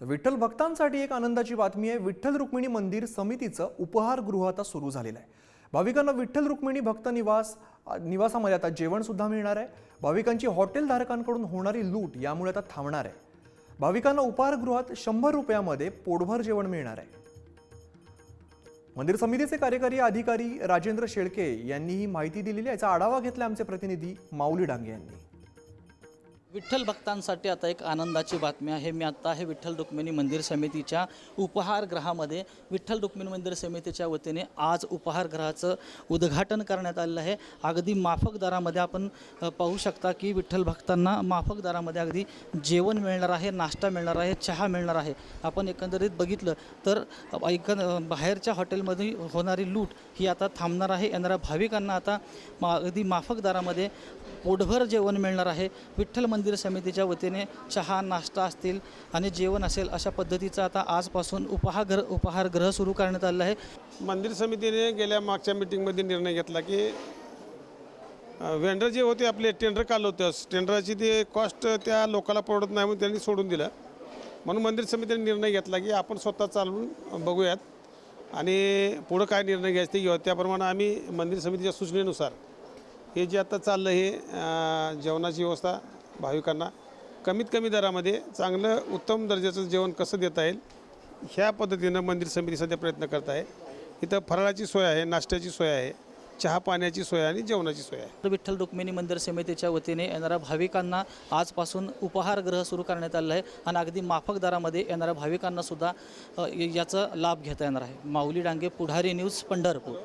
तर विठ्ठल भक्तांसाठी एक आनंदाची बातमी आहे. विठ्ठल रुक्मिणी मंदिर समितीचं उपहारगृह आता सुरू झालेलं आहे. भाविकांना विठ्ठल रुक्मिणी भक्त निवास निवासामध्ये आता जेवणसुद्धा मिळणार आहे. भाविकांची हॉटेलधारकांकडून होणारी लूट यामुळे आता थांबणार आहे. भाविकांना उपहारगृहात शंभर रुपयामध्ये पोटभर जेवण मिळणार आहे. मंदिर समितीचे कार्यकारी अधिकारी राजेंद्र शेळके यांनी ही माहिती दिलेली आहे. याचा आढावा घेतला आमचे प्रतिनिधी माऊली डांगे यांनी. विठ्ठल भक्तांसाठी आता एक आनंदाची बातमी आहे. मी आत्ता आहे विठ्ठल रुक्मिणी मंदिर समितीच्या उपहारगृहामध्ये विठ्ठल रुक्मिणी मंदिर समितीच्या वतीने आज उपहारगृहाचं उद्घाटन करण्यात आलेलं आहे. अगदी माफक दरामध्ये आपण पाहू शकता की विठ्ठल भक्तांना माफक दरामध्ये अगदी जेवण मिळणार आहे नाश्ता मिळणार आहे चहा मिळणार आहे. आपण एकंदरीत बघितलं तर एक बाहेरच्या हॉटेलमध्ये होणारी लूट ही आता थांबणार आहे. येणाऱ्या भाविकांना आता मा अगदी माफक दरामध्ये पोटभर जेवण मिळणार आहे. विठ्ठल मंदिर समितीच्या वतीने चहा नाश्ता असतील आणि जेवण असेल अशा पद्धतीचा आता आजपासून उपहारगृह उपहारगृह सुरू करण्यात आलं आहे. मंदिर समितीने गेल्या मागच्या मिटिंगमध्ये निर्णय घेतला की वेंडर जे होते आपले टेंडर काल होते. टेंडराची ते कॉस्ट त्या लोकाला परवडत नाही म्हणून त्यांनी सोडून दिलं. म्हणून मंदिर समितीने निर्णय घेतला की आपण स्वतः चालवून बघूयात. आणि पुढं काय निर्णय घ्यायचे ते घेऊ त्याप्रमाणे आम्ही मंदिर समितीच्या सूचनेनुसार हे जे आता चाललं हे जेवणाची व्यवस्था भाविकांना कमीत कमी दरामध्ये चांगलं उत्तम दर्जाचं जेवण कसं देता येईल ह्या पद्धतीनं मंदिर समिती सध्या प्रयत्न करत आहे. इथं फराळाची सोय आहे नाश्त्याची सोय आहे चहा पाण्याची सोय आहे आणि जेवणाची सोय आहे. तर विठ्ठल रुक्मिणी मंदिर समितीच्या वतीने येणाऱ्या भाविकांना आजपासून उपहारगृह सुरू करण्यात आलेलं आहे आणि अगदी माफक दरामध्ये येणाऱ्या भाविकांना सुद्धा याचा लाभ घेता येणार आहे. माऊली डांगे पुढारी न्यूज पंढरपूर.